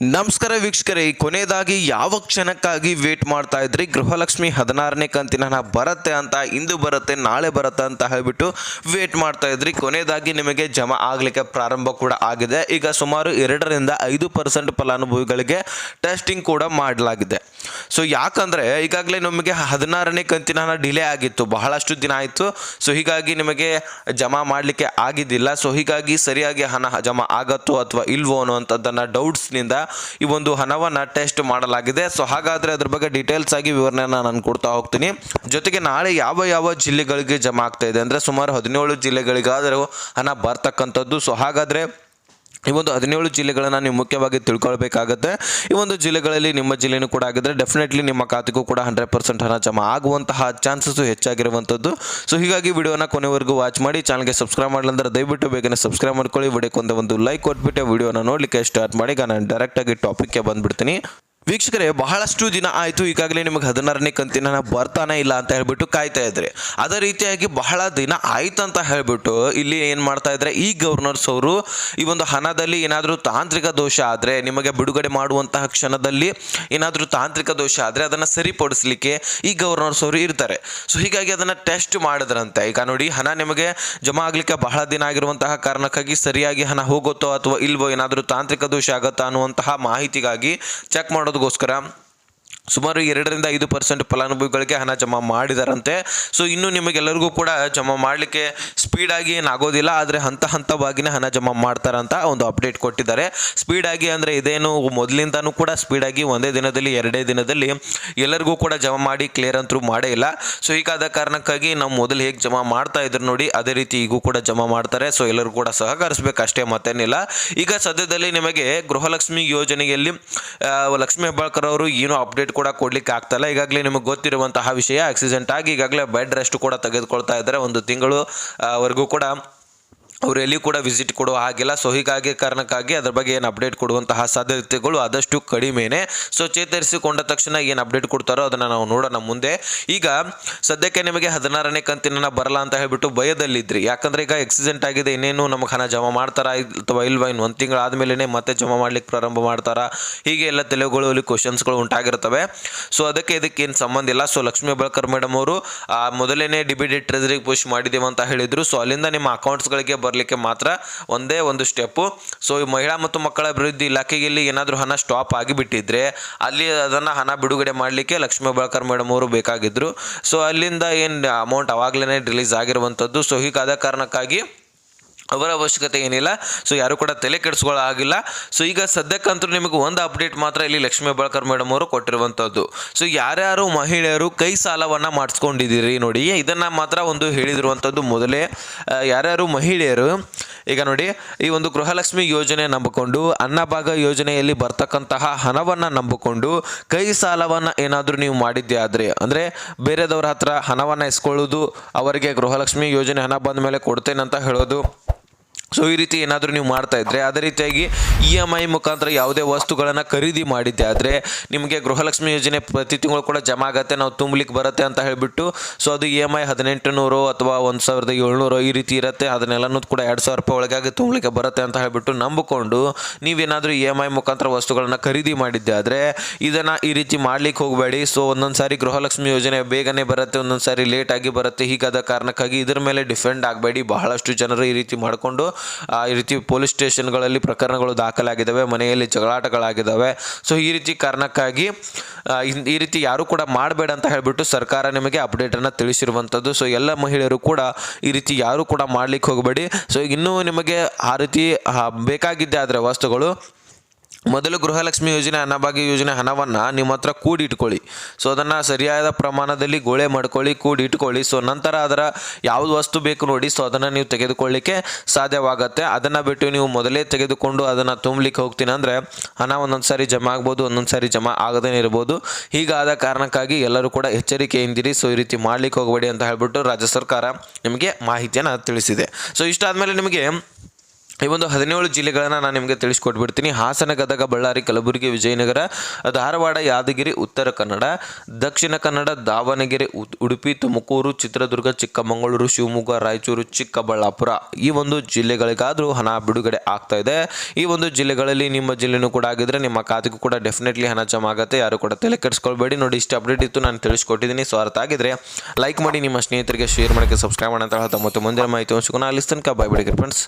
ನಮಸ್ಕಾರ ವೀಕ್ಷಕರೇ ಕೊನೆಯದಾಗಿ ಯಾವ ಕ್ಷಣಕ್ಕಾಗಿ ವೇಟ್ ಮಾಡ್ತಾ ಇದ್ರಿ? ಗೃಹಲಕ್ಷ್ಮಿ ಹದಿನಾರನೇ ಕಂತಿನ ಹಣ ಬರುತ್ತೆ ಅಂತ, ಇಂದು ಬರುತ್ತೆ, ನಾಳೆ ಬರುತ್ತೆ ಅಂತ ಹೇಳ್ಬಿಟ್ಟು ವೇಟ್ ಮಾಡ್ತಾ ಇದ್ರಿ. ಕೊನೆಯದಾಗಿ ನಿಮಗೆ ಜಮಾ ಆಗಲಿಕ್ಕೆ ಪ್ರಾರಂಭ ಕೂಡ ಆಗಿದೆ. ಈಗ ಸುಮಾರು ಎರಡರಿಂದ ಐದು ಪರ್ಸೆಂಟ್ ಫಲಾನುಭವಿಗಳಿಗೆ ಟೆಸ್ಟಿಂಗ್ ಕೂಡ ಮಾಡಲಾಗಿದೆ. ಸೊ ಯಾಕಂದರೆ ಈಗಾಗಲೇ ನಿಮಗೆ ಹದಿನಾರನೇ ಕಂತಿನ ಡಿಲೇ ಆಗಿತ್ತು, ಬಹಳಷ್ಟು ದಿನ ಆಯಿತು. ಸೊ ಹೀಗಾಗಿ ನಿಮಗೆ ಜಮಾ ಮಾಡಲಿಕ್ಕೆ ಆಗಿದ್ದಿಲ್ಲ. ಸೊ ಹೀಗಾಗಿ ಸರಿಯಾಗಿ ಹಣ ಜಮಾ ಆಗತ್ತೋ ಅಥವಾ ಇಲ್ವೋ ಅನ್ನುವಂಥದ್ದನ್ನು ಡೌಟ್ಸ್ನಿಂದ ಈ ಒಂದು ಹಣವನ್ನು ಟೆಸ್ಟ್ ಮಾಡಲಾಗಿದೆ. ಸೊ ಹಾಗಾದರೆ ಅದ್ರ ಬಗ್ಗೆ ಡೀಟೇಲ್ಸ್ ಆಗಿ ವಿವರಣೆ ನಾನು ಕೊಡ್ತಾ ಹೋಗ್ತೀನಿ. ಜೊತೆಗೆ ನಾಳೆ ಯಾವ ಯಾವ ಜಿಲ್ಲೆಗಳಿಗೆ ಜಮಾ ಆಗ್ತಾ ಇದೆ ಅಂದರೆ ಸುಮಾರು ಹದಿನೇಳು ಜಿಲ್ಲೆಗಳಿಗಾದರೂ ಹಣ ಬರ್ತಕ್ಕಂಥದ್ದು. ಸೊ ಹಾಗಾದರೆ ಈ ಒಂದು ಹದಿನೇಳು ಜಿಲ್ಲೆಗಳನ್ನು ನೀವು ಮುಖ್ಯವಾಗಿ ತಿಳ್ಕೊಳ್ಬೇಕಾಗತ್ತೆ. ಈ ಒಂದು ಜಿಲ್ಲೆಗಳಲ್ಲಿ ನಿಮ್ಮ ಜಿಲ್ಲೆನೂ ಕೂಡ ಆಗಿದ್ರೆ ಡೆಫಿನೆಟ್ಲಿ ನಿಮ್ಮ ಖಾತೆಗೂ ಕೂಡ ಹಂಡ್ರೆಡ್ ಪರ್ಸೆಂಟ್ ಹಣ ಜಮಾ ಆಗುವಂತಹ ಚಾನ್ಸಸ್ಸು ಹೆಚ್ಚಾಗಿರುವಂಥದ್ದು. ಸೊ ಹೀಗಾಗಿ ವಿಡಿಯೋನ ಕೊನೆವರೆಗೂ ವಾಚ್ ಮಾಡಿ ಚಾನಲ್ಗೆ ಸಬ್ಸ್ಕ್ರೈಬ್ ಮಾಡಲಂದ್ರೆ ದಯವಿಟ್ಟು ಬೇಗನೆ ಸಬ್ಸ್ಕ್ರೈಬ್ ಮಾಡ್ಕೊಳ್ಳಿ. ವಿಡಿಯೋಕ್ಕೊಂದು ಒಂದು ಲೈಕ್ ಕೊಟ್ಬಿಟ್ಟು ವಿಡಿಯೋನ ನೋಡಲಿಕ್ಕೆ ಸ್ಟಾರ್ಟ್ ಮಾಡಿ. ನಾನು ಡೈರೆಕ್ಟಾಗಿ ಟಾಪಿಕ್ಗೆ ಬಂದ್ಬಿಡ್ತೀನಿ. ವೀಕ್ಷಕರೇ, ಬಹಳಷ್ಟು ದಿನ ಆಯಿತು, ಈಗಾಗಲೇ ನಿಮಗೆ ಹದಿನಾರನೇ ಕಂತಿನ ಬರ್ತಾನೆ ಇಲ್ಲ ಅಂತ ಹೇಳ್ಬಿಟ್ಟು ಕಾಯ್ತಾ ಇದ್ರಿ. ಅದೇ ರೀತಿಯಾಗಿ ಬಹಳ ದಿನ ಆಯ್ತು ಅಂತ ಹೇಳ್ಬಿಟ್ಟು ಇಲ್ಲಿ ಏನು ಮಾಡ್ತಾ ಇದ್ರೆ, ಈ ಗವರ್ನರ್ಸ್ ಅವರು ಈ ಒಂದು ಹಣದಲ್ಲಿ ಏನಾದರೂ ತಾಂತ್ರಿಕ ದೋಷ ಆದರೆ, ನಿಮಗೆ ಬಿಡುಗಡೆ ಮಾಡುವಂತಹ ಕ್ಷಣದಲ್ಲಿ ಏನಾದರೂ ತಾಂತ್ರಿಕ ದೋಷ ಆದರೆ ಅದನ್ನು ಸರಿಪಡಿಸಲಿಕ್ಕೆ ಈ ಗವರ್ನರ್ಸ್ ಅವರು ಇರ್ತಾರೆ. ಸೊ ಹೀಗಾಗಿ ಅದನ್ನು ಟೆಸ್ಟ್ ಮಾಡಿದ್ರಂತೆ. ಈಗ ನೋಡಿ, ಹಣ ನಿಮಗೆ ಜಮಾ ಆಗಲಿಕ್ಕೆ ಬಹಳ ದಿನ ಆಗಿರುವಂತಹ ಕಾರಣಕ್ಕಾಗಿ ಸರಿಯಾಗಿ ಹಣ ಹೋಗುತ್ತೋ ಅಥವಾ ಇಲ್ವೋ ಏನಾದರೂ ತಾಂತ್ರಿಕ ದೋಷ ಆಗುತ್ತಾ ಅನ್ನುವಂತಹ ಮಾಹಿತಿಗಾಗಿ ಚೆಕ್ ಮಾಡೋದಕ್ಕೋಸ್ಕರ ಸುಮಾರು ಎರಡರಿಂದ ಐದು ಪರ್ಸೆಂಟ್ ಫಲಾನುಭವಿಗಳಿಗೆ ಹಣ ಜಮಾ ಮಾಡಿದಾರಂತೆ. ಸೊ ಇನ್ನು ನಿಮಗೆಲ್ಲರಿಗೂ ಕೂಡ ಜಮಾ ಮಾಡಲಿಕ್ಕೆ ಸ್ಪೀಡಾಗಿ ಏನಾಗೋದಿಲ್ಲ, ಆದರೆ ಹಂತ ಹಂತವಾಗಿನೇ ಹಣ ಜಮಾ ಮಾಡ್ತಾರಂತ ಒಂದು ಅಪ್ಡೇಟ್ ಕೊಟ್ಟಿದ್ದಾರೆ. ಸ್ಪೀಡಾಗಿ ಅಂದರೆ ಇದೇನು ಮೊದಲಿಂದನೂ ಕೂಡ ಸ್ಪೀಡಾಗಿ ಒಂದೇ ದಿನದಲ್ಲಿ, ಎರಡೇ ದಿನದಲ್ಲಿ ಎಲ್ಲರಿಗೂ ಕೂಡ ಜಮಾ ಮಾಡಿ ಕ್ಲಿಯರ್ ಅಂತೂ ಮಾಡೇ ಇಲ್ಲ. ಸೊ ಹೀಗಾದ ಕಾರಣಕ್ಕಾಗಿ ನಾವು ಮೊದಲು ಹೇಗೆ ಜಮಾ ಮಾಡ್ತಾ ಇದ್ರು ನೋಡಿ, ಅದೇ ರೀತಿ ಈಗೂ ಕೂಡ ಜಮಾ ಮಾಡ್ತಾರೆ. ಸೊ ಎಲ್ಲರೂ ಕೂಡ ಸಹಕರಿಸಬೇಕು, ಅಷ್ಟೇ ಮತ್ತೇನಿಲ್ಲ. ಈಗ ಸದ್ಯದಲ್ಲಿ ನಿಮಗೆ ಗೃಹಲಕ್ಷ್ಮಿ ಯೋಜನೆಯಲ್ಲಿ ಲಕ್ಷ್ಮಿ ಹೆಬ್ಬಾಳ್ಕರ್ ಅವರು ಏನು ಅಪ್ಡೇಟ್ ಕೂಡ ಕೊಡ್ಲಿಕ್ಕೆ ಆಗ್ತಾಯಿಲ್ಲ ಈಗಾಗಲೇ ನಿಮಗೆ ಗೊತ್ತಿರುವಂತಹ ವಿಷಯ ಆಕ್ಸಿಡೆಂಟ್ ಆಗಿ ಈಗಾಗಲೇ ಬೆಡ್ ರೆಸ್ಟ್ ಕೂಡ ತೆಗೆದುಕೊಳ್ತಾ ಇದ್ದಾರೆ. ಒಂದು ತಿಂಗಳು ವರೆಗೂ ಕೂಡ ಅವರು ಎಲ್ಲಿ ಕೂಡ ವಿಸಿಟ್ ಕೊಡುವ ಹಾಗಿಲ್ಲ. ಸೊ ಹೀಗಾಗಿ ಕಾರಣಕ್ಕಾಗಿ ಅದರ ಬಗ್ಗೆ ಏನು ಅಪ್ಡೇಟ್ ಕೊಡುವಂತಹ ಸಾಧ್ಯತೆಗಳು ಆದಷ್ಟು ಕಡಿಮೆನೆ. ಸೊ ಚೇತರಿಸಿಕೊಂಡ ತಕ್ಷಣ ಏನು ಅಪ್ಡೇಟ್ ಕೊಡ್ತಾರೋ ಅದನ್ನು ನಾವು ನೋಡೋಣ ಮುಂದೆ. ಈಗ ಸದ್ಯಕ್ಕೆ ನಿಮಗೆ ಹದಿನಾರನೇ ಕಂತಿನ ಬರಲ್ಲ ಅಂತ ಹೇಳ್ಬಿಟ್ಟು ಭಯದಲ್ಲಿದ್ರಿ. ಯಾಕಂದರೆ ಈಗ ಆಕ್ಸಿಡೆಂಟ್ ಆಗಿದೆ, ಇನ್ನೇನು ನಮಗೆ ಹಣ ಜಮಾ ಮಾಡ್ತಾರಾ ಅಥವಾ ಇಲ್ವಾ? ಇನ್ನು ಒಂದು ತಿಂಗಳು ಆದಮೇಲೆ ಮತ್ತೆ ಜಮಾ ಮಾಡ್ಲಿಕ್ಕೆ ಪ್ರಾರಂಭ ಮಾಡ್ತಾರಾ? ಹೀಗೆ ಎಲ್ಲ ತಲೆಗಳಲ್ಲಿ ಕ್ವಶನ್ಸ್ಗಳು ಉಂಟಾಗಿರ್ತವೆ. ಸೊ ಅದಕ್ಕೆ ಇದಕ್ಕೆ ಏನು ಸಂಬಂಧ ಇಲ್ಲ. ಸೊ ಲಕ್ಷ್ಮೀ ಬಳಕರ್ ಮೇಡಮ್ ಅವರು ಮೊದಲನೇ ಡಿಬಿಡಿ ಟ್ರೆಜರಿಗೆ ಪುಷ್ ಮಾಡಿದ್ದೀವಿ ಅಂತ ಹೇಳಿದರು. ಸೊ ಅಲ್ಲಿಂದ ನಿಮ್ಮ ಅಕೌಂಟ್ಸ್ಗಳಿಗೆ ಬರಲಿಕ್ಕೆ ಮಾತ್ರ ಒಂದೇ ಒಂದು ಸ್ಟೆಪ್ಪು. ಸೊ ಈ ಮಹಿಳಾ ಮತ್ತು ಮಕ್ಕಳ ಅಭಿವೃದ್ಧಿ ಇಲಾಖೆಗೆ ಇಲ್ಲಿ ಏನಾದರೂ ಹಣ ಸ್ಟಾಪ್ ಆಗಿಬಿಟ್ಟಿದ್ರೆ ಅಲ್ಲಿ ಅದನ್ನು ಹಣ ಬಿಡುಗಡೆ ಮಾಡಲಿಕ್ಕೆ ಲಕ್ಷ್ಮೀ ಬಳಕರ್ ಮೇಡಮ್ ಅವರು ಬೇಕಾಗಿದ್ದರು ಸೊ ಅಲ್ಲಿಂದ ಏನು ಅಮೌಂಟ್ ಅವಾಗಲೇ ರಿಲೀಸ್ ಆಗಿರುವಂಥದ್ದು ಸೊ ಹೀಗಾದ ಕಾರಣಕ್ಕಾಗಿ ಅವರ ಅವಶ್ಯಕತೆ ಏನಿಲ್ಲ. ಸೊ ಯಾರು ಕೂಡ ತಲೆ ಕೆಡಿಸ್ಕೊಳ್ಳೋ ಆಗಿಲ್ಲ ಸೊ ಈಗ ಸದ್ಯಕ್ಕಂತೂ ನಿಮಗೆ ಒಂದು ಅಪ್ಡೇಟ್ ಮಾತ್ರ ಇಲ್ಲಿ ಲಕ್ಷ್ಮೀ ಬಳಕರ್ ಮೇಡಮ್ ಅವರು ಕೊಟ್ಟಿರುವಂಥದ್ದು ಸೊ ಯಾರ್ಯಾರು ಮಹಿಳೆಯರು ಕೈ ಸಾಲವನ್ನು ಮಾಡಿಸ್ಕೊಂಡಿದ್ದೀರಿ ನೋಡಿ, ಇದನ್ನು ಮಾತ್ರ ಒಂದು ಹೇಳಿದಿರುವಂಥದ್ದು ಮೊದಲೇ. ಯಾರ್ಯಾರು ಮಹಿಳೆಯರು, ಈಗ ನೋಡಿ, ಈ ಒಂದು ಗೃಹಲಕ್ಷ್ಮಿ ಯೋಜನೆ ನಂಬಿಕೊಂಡು, ಅನ್ನಭಾಗ ಯೋಜನೆಯಲ್ಲಿ ಬರ್ತಕ್ಕಂತಹ ಹಣವನ್ನು ನಂಬಿಕೊಂಡು, ಕೈ ಸಾಲವನ್ನು ಏನಾದರೂ ನೀವು ಮಾಡಿದ್ದೆ ಆದರೆ? ಅಂದರೆ ಬೇರೆದವ್ರ ಹತ್ರ ಹಣವನ್ನು ಇಸ್ಕೊಳ್ಳೋದು, ಅವರಿಗೆ ಗೃಹಲಕ್ಷ್ಮಿ ಯೋಜನೆ ಹಣ ಬಂದ ಮೇಲೆ ಕೊಡ್ತೇನೆ ಅಂತ ಹೇಳೋದು ಸೊ ಈ ರೀತಿ ಏನಾದರೂ ನೀವು ಮಾಡ್ತಾ ಇದ್ರೆ ಅದೇ ರೀತಿಯಾಗಿ ಇ ಎಂ ಐ ಮುಖಾಂತರ ಯಾವುದೇ ವಸ್ತುಗಳನ್ನು ಖರೀದಿ ಮಾಡಿದ್ದೆ ಆದರೆ ನಿಮಗೆ ಗೃಹಲಕ್ಷ್ಮಿ ಯೋಜನೆ ಪ್ರತಿ ತಿಂಗಳು ಕೂಡ ಜಮಾ ಆಗತ್ತೆ, ನಾವು ತುಂಬಲಿಕ್ಕೆ ಬರುತ್ತೆ ಅಂತ ಹೇಳಿಬಿಟ್ಟು ಸೊ ಅದು ಇ ಎಂ ಐ ಹದಿನೆಂಟು ನೂರು ಅಥವಾ ಒಂದು ಸಾವಿರದ ಏಳ್ನೂರು ಈ ರೀತಿ ಇರುತ್ತೆ, ಅದನ್ನೆಲ್ಲನೂ ಕೂಡ ಎರಡು ಸಾವಿರ ರೂಪಾಯಿ ಒಳಗಾಗಿ ತುಂಬಲಿಕ್ಕೆ ಬರುತ್ತೆ ಅಂತ ಹೇಳಿಬಿಟ್ಟು ನಂಬಿಕೊಂಡು ನೀವೇನಾದರೂ ಇ ಎಂ ಐ ಮುಖಾಂತರ ವಸ್ತುಗಳನ್ನು ಖರೀದಿ ಮಾಡಿದ್ದೆ ಆದರೆ ಇದನ್ನು ಈ ರೀತಿ ಮಾಡ್ಲಿಕ್ಕೆ ಹೋಗಬೇಡಿ. ಸೊ ಒಂದೊಂದು ಸಾರಿ ಗೃಹಲಕ್ಷ್ಮಿ ಯೋಜನೆ ಬೇಗನೆ ಬರುತ್ತೆ ಒಂದೊಂದು ಸಾರಿ ಲೇಟ್ ಆಗಿ ಬರುತ್ತೆ, ಹೀಗಾದ ಕಾರಣಕ್ಕಾಗಿ ಇದ್ರ ಮೇಲೆ ಡಿಫೆಂಡ್ ಆಗಬೇಡಿ. ಬಹಳಷ್ಟು ಜನರು ಈ ರೀತಿ ಮಾಡಿಕೊಂಡು ಈ ರೀತಿ ಪೊಲೀಸ್ ಸ್ಟೇಷನ್ಗಳಲ್ಲಿ ಪ್ರಕರಣಗಳು ದಾಖಲಾಗಿದ್ದಾವೆ, ಮನೆಯಲ್ಲಿ ಜಗಳಾಟಗಳಾಗಿದ್ದಾವೆ. ಸೊ ಈ ರೀತಿ ಕಾರಣಕ್ಕಾಗಿ ಈ ರೀತಿ ಯಾರು ಕೂಡ ಮಾಡಬೇಡ ಅಂತ ಹೇಳಿಬಿಟ್ಟು ಸರ್ಕಾರ ನಿಮಗೆ ಅಪ್ಡೇಟನ್ನು ತಿಳಿಸಿರುವಂಥದ್ದು. ಸೊ ಎಲ್ಲ ಮಹಿಳೆಯರು ಕೂಡ ಈ ರೀತಿ ಯಾರು ಕೂಡ ಮಾಡ್ಲಿಕ್ಕೆ ಹೋಗಬೇಡಿ. ಸೊ ಇನ್ನೂ ನಿಮಗೆ ಆ ರೀತಿ ಬೇಕಾಗಿದ್ದೇ ಆದರೆ ವಸ್ತುಗಳು ಮೊದಲು ಗೃಹಲಕ್ಷ್ಮಿ ಯೋಜನೆ, ಅನ್ನಭಾಗ್ಯ ಯೋಜನೆ ಹಣವನ್ನು ನಿಮ್ಮ ಹತ್ರ ಕೂಡಿಟ್ಕೊಳ್ಳಿ ಸೊ ಅದನ್ನು ಸರಿಯಾದ ಪ್ರಮಾಣದಲ್ಲಿ ಗೋಳೆ ಮಾಡ್ಕೊಳ್ಳಿ ಕೂಡಿಟ್ಕೊಳ್ಳಿ ಸೊ ನಂತರ ಅದರ ಯಾವುದು ವಸ್ತು ಬೇಕು ನೋಡಿ ಸೊ ಅದನ್ನು ನೀವು ತೆಗೆದುಕೊಳ್ಳಿಕ್ಕೆ ಸಾಧ್ಯವಾಗುತ್ತೆ. ಅದನ್ನು ಬಿಟ್ಟು ನೀವು ಮೊದಲೇ ತೆಗೆದುಕೊಂಡು ಅದನ್ನು ತುಂಬಲಿಕ್ಕೆ ಹೋಗ್ತೀನಿ ಅಂದರೆ ಹಣ ಒಂದೊಂದು ಸಾರಿ ಜಮಾ ಆಗ್ಬೋದು, ಒಂದೊಂದು ಸಾರಿ ಜಮಾ ಆಗದೇ ಇರ್ಬೋದು. ಹೀಗಾದ ಕಾರಣಕ್ಕಾಗಿ ಎಲ್ಲರೂ ಕೂಡ ಎಚ್ಚರಿಕೆಯಿಂದಿರಿ. ಸೊ ಈ ರೀತಿ ಮಾಡ್ಲಿಕ್ಕೆ ಹೋಗಬೇಡಿ ಅಂತ ಹೇಳ್ಬಿಟ್ಟು ರಾಜ್ಯ ಸರ್ಕಾರ ನಿಮಗೆ ಮಾಹಿತಿಯನ್ನು ತಿಳಿಸಿದೆ. ಸೊ ಇಷ್ಟಾದಮೇಲೆ ನಿಮಗೆ ಈ ಒಂದು ಹದಿನೇಳು ಜಿಲ್ಲೆಗಳನ್ನು ನಾನು ನಿಮಗೆ ತಿಳಿಸ್ಕೊಟ್ಬಿಡ್ತೀನಿ. ಹಾಸನ, ಗದಗ, ಬಳ್ಳಾರಿ, ಕಲಬುರಗಿ, ವಿಜಯನಗರ, ಧಾರವಾಡ, ಯಾದಗಿರಿ, ಉತ್ತರ ಕನ್ನಡ, ದಕ್ಷಿಣ ಕನ್ನಡ, ದಾವಣಗೆರೆ ಉಡುಪಿ, ತುಮಕೂರು, ಚಿತ್ರದುರ್ಗ, ಚಿಕ್ಕಮಗಳೂರು, ಶಿವಮೊಗ್ಗ, ರಾಯಚೂರು, ಚಿಕ್ಕಬಳ್ಳಾಪುರ ಈ ಒಂದು ಜಿಲ್ಲೆಗಳಿಗಾದರೂ ಹಣ ಬಿಡುಗಡೆ ಆಗ್ತಾ ಇದೆ. ಈ ಒಂದು ಜಿಲ್ಲೆಗಳಲ್ಲಿ ನಿಮ್ಮ ಜಿಲ್ಲೆನೂ ಕೂಡ ಆಗಿದ್ರೆ ನಿಮ್ಮ ಖಾತೆಗೂ ಕೂಡ ಡೆಫಿನೆಟ್ಲಿ ಹಣ ಜಮಾ ಆಗುತ್ತೆ. ಯಾರು ಕೂಡ ತಲೆ ಕೆಡಿಸ್ಕೊಳ್ಬೇಡಿ. ನೋಡಿ, ಇಷ್ಟು ಅಪ್ಡೇಟ್ ಇತ್ತು, ನಾನು ತಿಳಿಸ್ಕೊಟ್ಟಿದ್ದೀನಿ. ಸೊ ಅರ್ಥ ಆಗಿದ್ರೆ ಲೈಕ್ ಮಾಡಿ, ನಿಮ್ಮ ಸ್ನೇಹಿತರಿಗೆ ಶೇರ್ ಮಾಡೋಕ್ಕೆ ಸಬ್ಸ್ಕ್ರೈಬ್ ಮಾಡೋಂತ ಹೇಳ್ತಾ ಮತ್ತೆ ಮುಂದಿನ ಮಾಹಿತಿ ಸಿಗೋಣ. ಅಲ್ಲಿಸ್ತನಕ ತನಕ ಬಾಯ್ ಬಿಡಿ ಫ್ರೆಂಡ್ಸ್